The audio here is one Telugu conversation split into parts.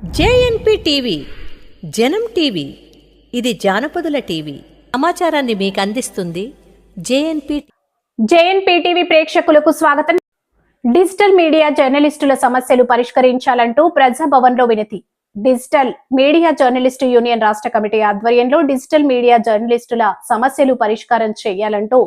జేఎన్పి టీవీ జనం టీవీ ఇది జానపదుల టీవీ. సమాచారాన్ని మీకు అందిస్తుంది జేఎన్పి జేఎన్పీటీవీ ప్రేక్షకులకు స్వాగతం. డిజిటల్ మీడియా జర్నలిస్టుల సమస్యలు పరిష్కరించాలంటూ ప్రజాభవన్లో వినతి. డిజిటల్ మీడియా జర్నలిస్టు యూనియన్ రాష్ట్ర కమిటీ ఆధ్వర్యంలో డిజిటల్ మీడియా జర్నలిస్టుల సమస్యలు పరిష్కారం చేయాలంటూ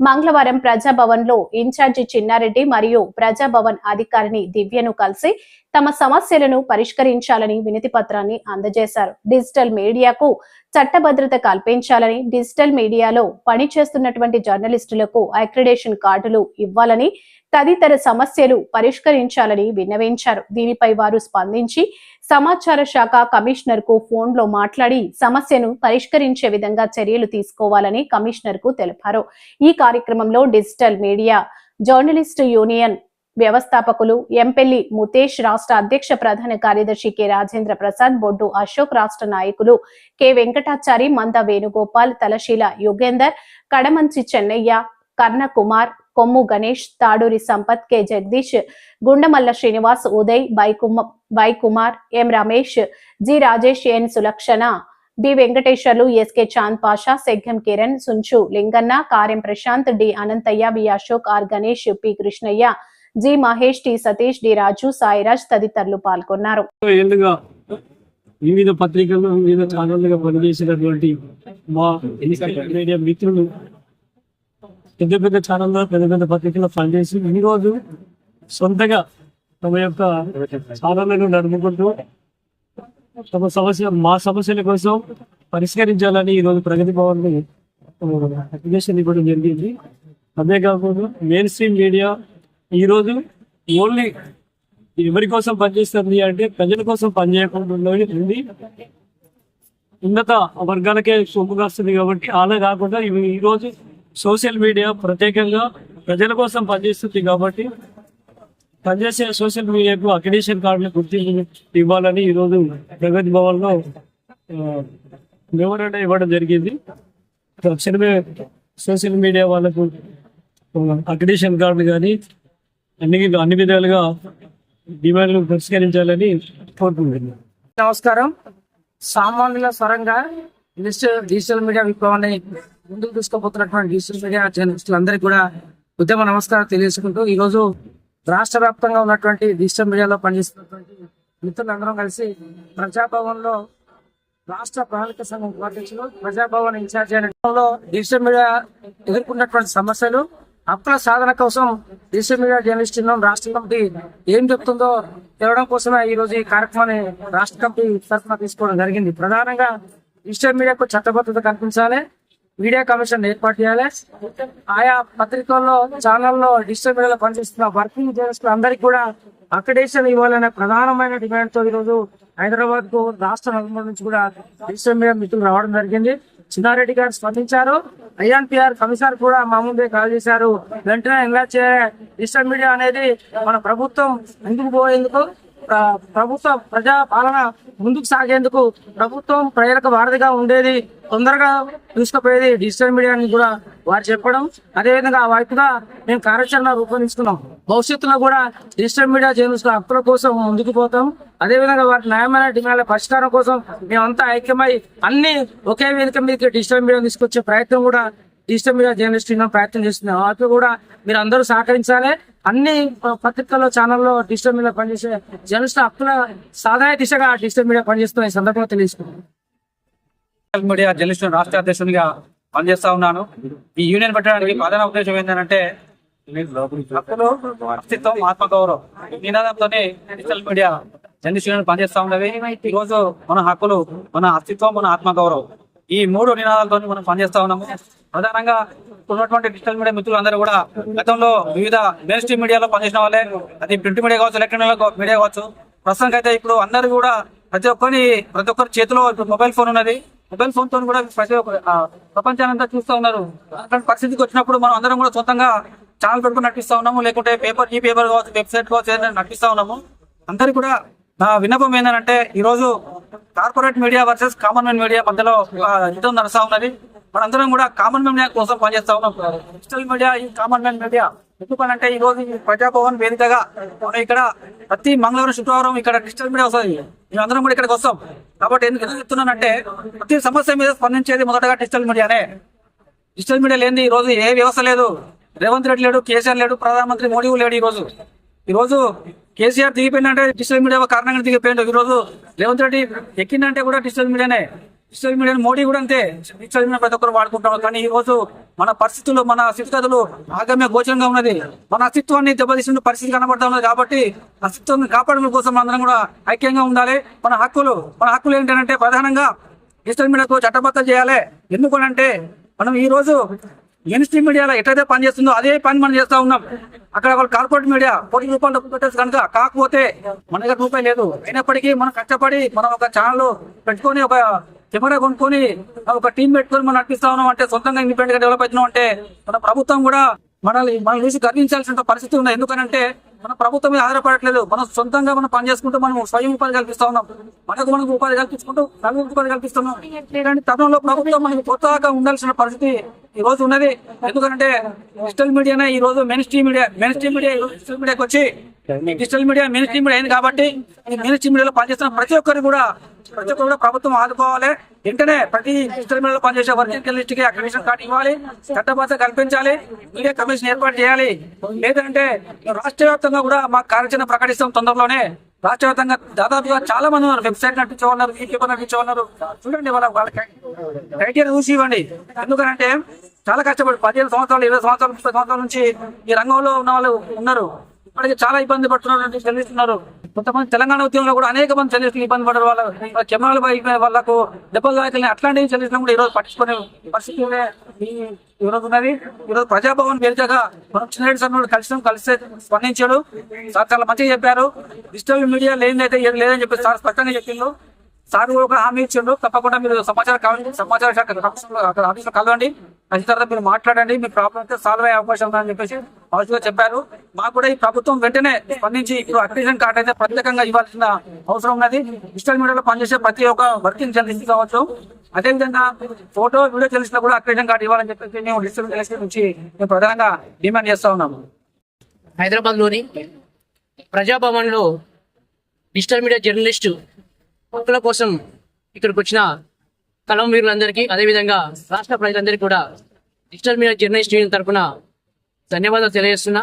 మంగళవారం ప్రజాభవన్లో ఇన్ఛార్జి చిన్నారెడ్డి మరియు ప్రజాభవన్ అధికారిని దివ్యను కలిసి తమ సమస్యలను పరిష్కరించాలని వినతి పత్రాన్ని అందజేశారు. డిజిటల్ మీడియాకు చట్టభద్రత కల్పించాలని డిజిటల్ మీడియాలో పనిచేస్తున్నటువంటి జర్నలిస్టులకు అక్రిడేషన్ కార్డులు ఇవ్వాలని తదితర సమస్యలు పరిష్కరించాలని విన్నవించారు. దీనిపై వారు స్పందించి సమాచార శాఖ కమిషనర్కు ఫోన్లో మాట్లాడి సమస్యను పరిష్కరించే విధంగా చర్యలు తీసుకోవాలని కమిషనర్కు తెలిపారు. ఈ కార్యక్రమంలో డిజిటల్ మీడియా జర్నలిస్టు యూనియన్ వ్యవస్థాపకులు ఎంపెల్లి ముతేష్ రాష్ట్ర అధ్యక్ష ప్రధాన కార్యదర్శి కె. రాజేంద్ర ప్రసాద్ బొడ్డు అశోక్ రాష్ట్ర నాయకులు కె. వెంకటాచారి మంద వేణుగోపాల్ తలశీల యుగేందర్ కడమంచి చెన్నయ్య కర్ణ కుమార్ కొమ్ము గణేష్ తాడూరి సంపత్ కె జగదీష్ గుండమల్ల శ్రీనివాస్ ఉదయ్ బైకుమ by Kumar M Ramesh G Rajesh N Sulakshana B Venkateswarlu SK Chand Pasha Seggam Kiran Sunchu Linganna Karyam Prashanth D Anantaiah B Ashok R Ganesh P Krishnaiah G Mahesh T Satish D Raju Sairaj తదితరులు పాల్గొన్నారు. వివిధ పత్రికలు వివిధ ఛానళ్ళుగా పనిచేసినటువంటి మా మీడియా మిత్రులు పెద్ద పెద్ద ఛానల్లో పెద్ద పెద్ద పత్రికల్లో పనిచేసి ఈ రోజు సొంతగా తమ యొక్క ఛానళ్ళను నడుపుకుంటూ తమ సమస్య మా సమస్యల కోసం పరిష్కరించాలని ఈ రోజు ప్రగతి భవన్ అప్లికేషన్ ఇవ్వడం జరిగింది. అంతేకాకుండా మెయిన్ స్ట్రీమ్ మీడియా ఈరోజు ఓన్లీ ఎవరి కోసం పనిచేస్తుంది అంటే ప్రజల కోసం పనిచేయకుండా ఉంది. ఉన్నత వర్గాలకే సొమ్ముగా వస్తుంది కాబట్టి అలా కాకుండా ఇవి ఈరోజు సోషల్ మీడియా ప్రత్యేకంగా ప్రజల కోసం పనిచేస్తుంది కాబట్టి పనిచేసే సోషల్ మీడియాకు అక్రిడేషన్ కార్డులు గుర్తింపు ఇవ్వాలని ఈరోజు ప్రగతి భవన్లో మెమోరాండం ఇవ్వడం జరిగింది. తక్షణమే సోషల్ మీడియా వాళ్ళకు అక్రిడేషన్ కార్డులు కానీ అన్ని అన్ని విధాలుగా డిమాండ్లు పరిష్కరించాలని కోరుకుంటున్నాను. నమస్కారం. సామాన్యుల స్వరంగా డిజిటల్ డిజిటల్ మీడియా విప్లవాన్ని ముందుకు తీసుకోబోతున్నటువంటి డిజిటల్ మీడియా జర్నలిస్టులందరికీ కూడా ఉద్యమ నమస్కారం తెలియజేసుకుంటూ ఈ రోజు రాష్ట్ర వ్యాప్తంగా ఉన్నటువంటి డిజిటల్ మీడియాలో పనిచేస్తున్నటువంటి మిత్రులందరం కలిసి ప్రజాభవన్లో రాష్ట్ర ప్రణాళిక సంఘం ఉపాధ్యక్షులు ప్రజాభవన్ ఇన్ఛార్జ్ అయిన డిజిటల్ మీడియా ఎదుర్కొన్నటువంటి సమస్యలు హక్కుల సాధన కోసం డిజిటల్ మీడియా జర్నలిస్ట్ రాష్ట్ర కమిటీ ఏం చెప్తుందో తెలవడం కోసమే ఈ రోజు ఈ కార్యక్రమాన్ని రాష్ట్ర కమిటీ తరఫున తీసుకోవడం జరిగింది. ప్రధానంగా డిజిటల్ మీడియాకు చట్టబద్ధత కల్పించాలి మీడియా కమిషన్ ఏర్పాటు చేయాలి. ఆయా పత్రికల్లో ఛానల్లో డిజిటల్ మీడియాలో పనిచేస్తున్న వర్కింగ్ జర్నలిస్టులు అందరికీ కూడా అక్రిడేషన్ ఇవ్వాలనే ప్రధానమైన డిమాండ్తో ఈరోజు ఈ రోజు హైదరాబాద్కు రాష్ట్ర నలుగురు నుంచి కూడా డిజిటల్ మీడియా మిత్రులు రావడం జరిగింది. చిన్నారెడ్డి గారు స్పందించారు. ఐఎన్పిఆర్ కమిషనర్ కూడా మా ముందే కాల్ చేశారు. వెంటనే ఎలా చేయాలి. డిజిటల్ మీడియా అనేది మన ప్రభుత్వం ఎందుకు పోయేందుకు ప్రభుత్వ ప్రజా పాలన ముందుకు సాగేందుకు ప్రభుత్వం ప్రజలకు వారధిగా ఉండేది తొందరగా తీసుకుపోయేది డిజిటల్ మీడియా అని కూడా వారు చెప్పడం. అదేవిధంగా ఆ వైపుగా మేము కార్యాచరణ రూపొందించుకున్నాం భవిష్యత్తులో కూడా డిజిటల్ మీడియా జర్నలిస్టుల హక్కుల కోసం ముందుకు పోతాం. అదేవిధంగా వాటి న్యాయమైన డిమాండ్ల పరిష్కారం కోసం మేమంతా ఐక్యమై అన్ని ఒకే వేదిక మీదకి డిజిటల్ మీడియా తీసుకొచ్చే ప్రయత్నం కూడా డిజిటల్ మీడియా జర్నలిస్ట్ యూనియన్ ప్రయత్నం చేస్తున్నాం. వాటిలో కూడా మీరు అందరూ సహకరించాలి. అన్ని ప- పత్రికల్లో ఛానల్లో డిజిటల్ మీడియా పనిచేసే జర్నలిస్ట్ హక్కుల సాధన దిశగా డిజిటల్ మీడియా పనిచేస్తున్న ఈ సందర్భంగా తెలియజేసుకుంటున్నాం డిజిటల్ మీడియా జర్నలిస్ట్ రాష్ట్ర అధ్యక్షునిగా పనిచేస్తా ఉన్నాను. ఈ యూనియన్ పెట్టడానికి ప్రధాన ఉద్దేశం ఏంటంటే హక్కులు అస్తిత్వం ఆత్మగౌరవం నినాదంతోనే డిజిటల్ మీడియా జర్నలిస్ట్ యూనియన్ పనిచేస్తా ఉన్నది రోజు మన హక్కులు మన అస్తిత్వం మన ఆత్మగౌరవం ఈ మూడు నినాదాలతో మనం పనిచేస్తా ఉన్నాము. ప్రధానంగా ఉన్నటువంటి డిజిటల్ మీడియా మిత్రులు అందరూ కూడా గతంలో వివిధ మెయిన్ స్ట్రీమ్ మీడియాలో పనిచేసిన వాళ్ళే. అది ప్రింట్ మీడియా కావచ్చు ఎలక్ట్రానిక్ మీడియా కావచ్చు ప్రస్తుతానికి అయితే ఇప్పుడు అందరూ కూడా ప్రతి ఒక్కరి ప్రతి ఒక్కరి చేతిలో ఇప్పుడు మొబైల్ ఫోన్ ఉన్నది. మొబైల్ ఫోన్తో కూడా ప్రతి ఒక్క ప్రపంచానంతా చూస్తూ ఉన్నారు. అట్లాంటి పరిస్థితికి వచ్చినప్పుడు మనం అందరం కూడా సొంతంగా ఛానల్ పెట్టుకుని నటిస్తూ ఉన్నాము. లేకుంటే పేపర్ ఈ పేపర్ కావచ్చు వెబ్సైట్ కావచ్చు ఏదైనా నటిస్తా ఉన్నాము. అందరికి కూడా నా విన్నపం ఏంటంటే ఈరోజు corporate media versus common man media మధ్యలో యుద్ధం నడుస్తా ఉన్నది. మనందరం కూడా కామన్ మ్యాన్ మీడియా కోసం పనిచేస్తా ఉన్నాం. డిజిటల్ మీడియా ఈ కామన్ మ్యాన్ మీడియా ఎందుకనంటే ఈ రోజు ప్రజాభవన్ వేదికగా మనం ఇక్కడ ప్రతి మంగళవారం శుక్రవారం ఇక్కడ డిజిటల్ మీడియా వస్తుంది. మేమందరం కూడా ఇక్కడికి వస్తాం. కాబట్టి ఎందుకు ఎందుకు చెప్తున్నానంటే ప్రతి సమస్య మీద స్పందించేది మొదటగా డిజిటల్ మీడియానే. డిజిటల్ మీడియా లేని ఈ రోజు ఏ వ్యవస్థ లేదు. రేవంత్ రెడ్డి లేడు కేసీఆర్ లేడు ప్రధానమంత్రి మోడీ లేడు ఈ రోజు. ఈ రోజు కేసీఆర్ దిగిపోయిందంటే డిజిటల్ మీడియా కారణంగా దిగిపోయింది ఈ రోజు రేవంత్ రెడ్డి ఎక్కిందంటే కూడా డిజిటల్ మీడియానే. డిజిటల్ మీడియా మోడీ కూడా అంతే. డిజిటల్ మీడియా ప్రతి ఒక్కరు వాడుకుంటాం కానీ ఈ రోజు మన పరిస్థితులు మన స్థితిగతులు ఆగమ్య గోచరంగా ఉన్నది. మన అస్తిత్వాన్ని దెబ్బతీసిన పరిస్థితి కనబడతా ఉన్నది కాబట్టి అస్తిత్వాన్ని కాపాడడం కోసం అందరం కూడా ఐక్యంగా ఉండాలి. మన హక్కులు మన హక్కులు ఏంటంటే ప్రధానంగా డిజిటల్ మీడియాకు చట్టబద్ధం చేయాలి. ఎందుకనంటే మనం ఈ రోజు మెయిన్ మీడియాలో ఎట్లయితే పని చేస్తుందో అదే పని మనం చేస్తా ఉన్నాం. అక్కడ వాళ్ళు కార్పొరేట్ మీడియా కోటి రూపాయలు డబ్బులు పెట్టేసి కనుక కాకపోతే మన దగ్గర రూపాయి లేదు. అయినప్పటికీ మనం కష్టపడి మనం ఒక ఛానల్ పెట్టుకొని ఒక కెమెరా కొనుక్కొని ఒక టీం పెట్టుకొని మనం నడిపిస్తా ఉన్నాం అంటే సొంతంగా ఇండిపెండెంట్గా డెవలప్ అవుతున్నాం అంటే మన ప్రభుత్వం కూడా మనల్ని మనం చూసి గర్వించాల్సిన పరిస్థితి ఉంది. ఎందుకనంటే మన ప్రభుత్వం మీద ఆధారపడట్లేదు. మనం సొంతంగా మనం పని చేసుకుంటూ మనం స్వయం ఉపాధి కల్పిస్తా ఉన్నాం. మనకు మనకు ఉపాధి కల్పించుకుంటూ నలుగురికి ఉపాధి కల్పిస్తున్నాం? ఇలాంటి తరుణంలో ప్రభుత్వం మనకి కొత్తగా ఉండాల్సిన పరిస్థితి ఈ రోజు ఉన్నది. ఎందుకంటే డిజిటల్ మీడియానే ఈ రోజు mainstream media. Mainstream media digital మీడియాకి వచ్చి digital media main stream media అయింది కాబట్టి మెయిన్ స్ట్రీమ్ మీడియాలో పనిచేస్తున్న ప్రతి ఒక్కరు కూడా ప్రతి ఒక్కరు ప్రభుత్వం ఆదుకోవాలి. వెంటనే ప్రతి డిజిటల్ మీడియాలో పనిచేసే వర్కింగ్ లిస్ట్కి అక్రిడేషన్ కార్డు ఇవ్వాలి. చట్టబద్ధ కల్పించాలి. మీడియా కమిషన్ ఏర్పాటు చేయాలి. లేదంటే రాష్ట్ర వ్యాప్తంగా కూడా మా కార్యాచరణ ప్రకటిస్తాం తొందరలోనే. రాష్ట్ర వ్యాప్తంగా దాదాపుగా చాలా మంది ఉన్నారు. వెబ్సైట్ నడిపించే ఉన్నారు ఈ చూడండి వాళ్ళ వాళ్ళ క్రైటీరియా చూసి ఇవ్వండి. ఎందుకంటే చాలా కష్టపడి పదిహేను సంవత్సరాలు ఇరవై సంవత్సరాలు ముప్పై సంవత్సరాల నుంచి ఈ రంగంలో ఉన్న వాళ్ళు ఉన్నారు. ఇప్పటికి చాలా ఇబ్బంది పడుతున్నారు చెల్లిస్తున్నారు కొంతమంది తెలంగాణ ఉద్యమంలో కూడా అనేక మంది చదివిస్తున్న ఇబ్బంది పడరు వాళ్ళ వాళ్ళ వాళ్ళకు దెబ్బలు తాకిన అట్లాంటివి చదివిస్తున్నా కూడా ఈరోజు పట్టించుకునే పరిస్థితి ఈ ఉన్నది. ఈ రోజు ప్రజాభవన్ వేదికగా మనం చిన్నరెడ్డి సార్ కలిసి కలిసి స్పందించాడు. సార్ చాలా మంచిగా చెప్పారు. డిజిటల్ మీడియా లేనిదైతే లేదని చెప్పి సార్ స్పష్టంగా చెప్పిండు. సార్ కూడా హామీ ఇచ్చిండు తప్పకుండా మీరు సమాచారం కావాలి సమాచార శాఖ ఆఫీసులో- అక్కడ ఆఫీసులో కలవండి. అది తర్వాత మీరు మాట్లాడండి. మీ ప్రాబ్లం అయితే సాల్వ్ అయ్యే అవకాశం ఉందని చెప్పేసి పాజిటివ్ చెప్పారు. మాకు కూడా ఈ ప్రభుత్వం వెంటనే స్పందించి ఇప్పుడు అక్రిజన్ కార్డ్ అయితే ప్రత్యేకంగా ఇవ్వాల్సిన అవసరం ఉన్నది. డిజిటల్ మీడియాలో పనిచేసే ప్రతి ఒక్క వర్కింగ్ జర్నలిస్ట్ కావచ్చు. అదేవిధంగా ఫోటో వీడియో తెలిసినా కూడా అక్రిజన్ కార్డు ఇవ్వాలని చెప్పేసి మేము డిజిటల్ జర్నలిస్ట్ నుంచి మేము ప్రధానంగా డిమాండ్ చేస్తా ఉన్నాము. హైదరాబాద్లోని ప్రజాభవన్లో డిజిటల్ మీడియా జర్నలిస్టు హక్కుల కోసం ఇక్కడికి వచ్చిన కలం వీరులందరికీ అదేవిధంగా రాష్ట్ర ప్రజలందరికీ కూడా డిజిటల్ మీడియా జర్నలిస్ట్ యూనియన్ తరఫున ధన్యవాదాలు తెలియజేస్తున్నా.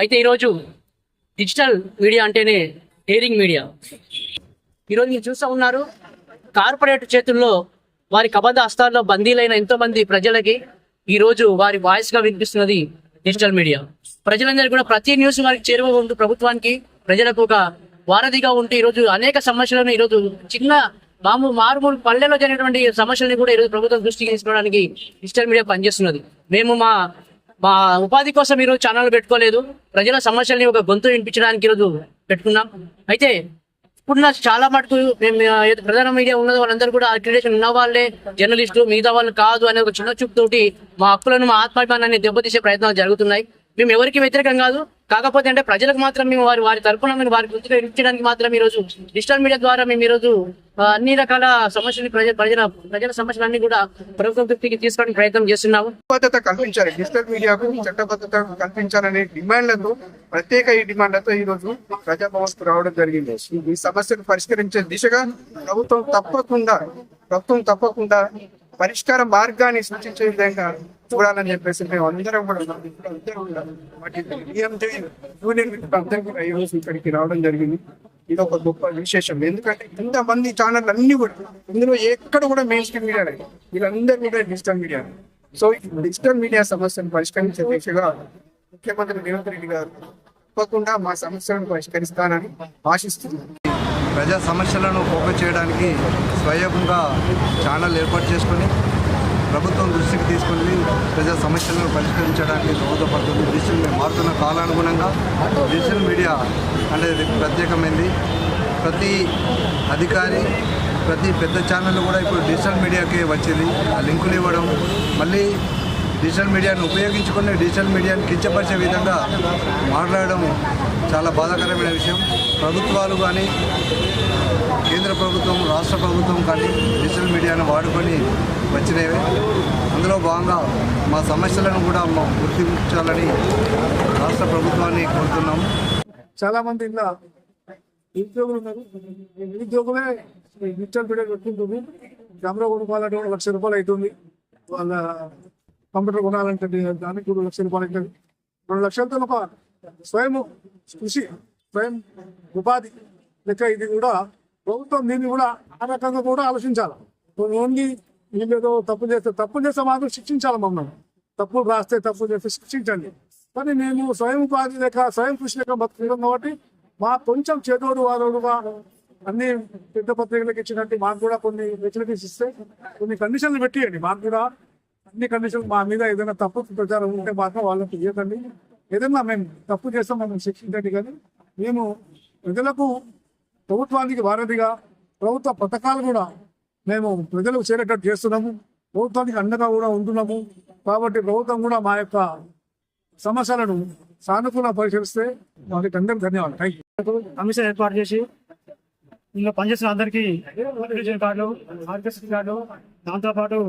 అయితే ఈరోజు డిజిటల్ మీడియా అంటేనే డేరింగ్ మీడియా. ఈరోజు మీరు చూస్తూ ఉన్నారు కార్పొరేట్ చేతుల్లో వారి కబంధ హస్తాల్లో బందీలైన ఎంతోమంది ప్రజలకి ఈరోజు వారి వాయిస్గా వినిపిస్తున్నది డిజిటల్ మీడియా. ప్రజలందరూ కూడా ప్రతి న్యూస్ వారికి చేరువ ఉంటూ ప్రభుత్వానికి ప్రజలకు ఒక వారధిగా ఉంటే ఈరోజు అనేక సమస్యలను ఈరోజు చిన్న మాము మారుమూలు పల్లెలో జరిగినటువంటి సమస్యలను కూడా ఈరోజు ప్రభుత్వం దృష్టికి తీసుకోవడానికి డిజిటల్ మీడియా పనిచేస్తున్నది. మేము మా మా ఉపాధి కోసం ఈరోజు ఛానల్ పెట్టుకోలేదు. ప్రజల సమస్యల్ని ఒక గొంతు వినిపించడానికి ఈరోజు పెట్టుకున్నాం. అయితే ఇప్పుడున్న చాలా మటుకు మేము ప్రధాన మీడియా ఉన్నది వాళ్ళందరూ కూడా అక్రిడేషన్ ఉన్న వాళ్ళే. జర్నలిస్టు మిగతా వాళ్ళు కాదు అనే ఒక చిన్న చూపుతోటి మా హక్కులను మా ఆత్మాభిమానాన్ని దెబ్బతీసే ప్రయత్నాలు జరుగుతున్నాయి. మేము ఎవరికి వ్యతిరేకం కాదు. కాకపోతే అంటే ప్రజలకు మాత్రం మేము వారి వారి తరపున మేము వారి గుర్తుగా ఇచ్చడానికి మాత్రం ఈ రోజు డిజిటల్ మీడియా ద్వారా మేము ఈ రోజు అన్ని రకాల సమస్యలు ప్రజల ప్రజల ప్రజల సమస్యలన్నీ కూడా ప్రభుత్వం దృష్టికి తీసుకోవడానికి ప్రయత్నం చేస్తున్నాము. చట్టబద్ధత కల్పించాలి. డిజిటల్ మీడియాకు చట్టబద్ధత కల్పించాలనే డిమాండ్లతో ప్రత్యేక ఈ డిమాండ్లతో ఈ రోజు ప్రజాభవన్ రావడం జరిగింది. ఈ సమస్యను పరిష్కరించే దిశగా ప్రభుత్వం తప్పకుండా ప్రభుత్వం తప్పకుండా పరిష్కార మార్గాన్ని సూచించే విధంగా చూడాలని చెప్పేసి మేము అందరం కూడా అందరం కూడా వాటి యూనియన్ అందరం కూడా ఇక్కడికి రావడం జరిగింది. ఇది ఒక గొప్ప విశేషం. ఎందుకంటే ఇంతమంది ఛానల్ అన్ని కూడా ఇందులో ఎక్కడ కూడా మెయిన్ స్ట్రీమ్ మీడియా లేదు. వీళ్ళందరూ కూడా digital media so digital media సమస్యను పరిష్కరించే దిశగా ముఖ్యమంత్రి రేవంత్ రెడ్డి గారు తప్పకుండా మా సమస్యలను పరిష్కరిస్తానని ఆశిస్తున్నాను ప్రజా సమస్యలను ఫోకస్ చేయడానికి స్వయంగా ఛానల్ ఏర్పాటు చేసుకొని ప్రభుత్వం దృష్టికి తీసుకుని ప్రజా సమస్యలను పరిష్కరించడానికి దోహదపడుతుంది డిజిటల్ మారుతున్న కాలానుగుణంగా డిజిటల్ మీడియా అనేది ప్రత్యేకమైంది. ప్రతి అధికారి ప్రతి పెద్ద ఛానల్ కూడా ఇప్పుడు డిజిటల్ మీడియాకే వచ్చింది. ఆ లింకులు ఇవ్వడం మళ్ళీ డిజిటల్ మీడియాను ఉపయోగించుకొని డిజిటల్ మీడియాను కించపరిచే విధంగా మాట్లాడడం చాలా బాధాకరమైన విషయం. ప్రభుత్వాలు కానీ కేంద్ర ప్రభుత్వం రాష్ట్ర ప్రభుత్వం కానీ డిజిటల్ మీడియాను వాడుకొని వచ్చినవి. అందులో భాగంగా మా సమస్యలను కూడా మా గుర్తించాలని రాష్ట్ర ప్రభుత్వాన్ని కోరుతున్నాము చాలామంది ఇలా నిరుద్యోగులు ఉన్నారు. నిరుద్యోగమే నిరుద్యోగులే డిజిటల్ మీడియా పెట్టుకుంటుంది కెమెరా కొనుక్కోవాలంటే ఒక లక్ష రూపాయలు అవుతుంది. వాళ్ళ కంప్యూటర్ కొనాలంటే దానికి కూడా లక్ష రూపాయలు అవుతుంది. రెండు లక్షలతో ఒక స్వయం కృషి స్వయం ఉపాధి లెక్క ఇది కూడా ప్రభుత్వం దీన్ని కూడా ఆ రకంగా కూడా ఆలోచించాలి. ఓన్లీ వీళ్ళేదో ఏదో తప్పు చేస్తే తప్పు చేస్తే మాత్రం శిక్షించాలి మమ్మల్ని. తప్పులు రాస్తే తప్పు చేస్తే శిక్షించండి. కానీ మేము స్వయం ఉపాధి లేక స్వయం కృషి లేక బతుకున్నాం కాబట్టి మా కొంచెం చేదోడు వాదోడుగా అన్ని పెద్ద పత్రికలకు ఇచ్చినట్టు మాకు కూడా కొన్ని ఫెసిలిటీస్ ఇస్తే కొన్ని కండిషన్లు పెట్టియండి. మాకు కూడా అన్ని కండిషన్లు మా మీద ఏదైనా తప్పు ప్రచారం ఉంటే మాత్రం వాళ్ళకి ఇవ్వకండి. ఏదైనా మేము తప్పు చేస్తాం మమ్మల్ని శిక్షించండి కానీ మేము ప్రజలకు ప్రభుత్వానికి వారధిగా ప్రభుత్వ పథకాలు కూడా మేము ప్రజలకు చేరేటట్టు చేస్తున్నాము. ప్రభుత్వానికి అండగా కూడా ఉంటున్నాము. కాబట్టి ప్రభుత్వం కూడా మా యొక్క సమస్యలను సానుకూల పరిశీలిస్తే వారికి అందరికి ధన్యవాదాలు. థ్యాంక్ యూ కమిషన్ ఏర్పాటు చేసి ఇందులో పనిచేసిన అందరికీ కార్డు ఆర్కెస్ట్రా కార్డు దాంతోపాటు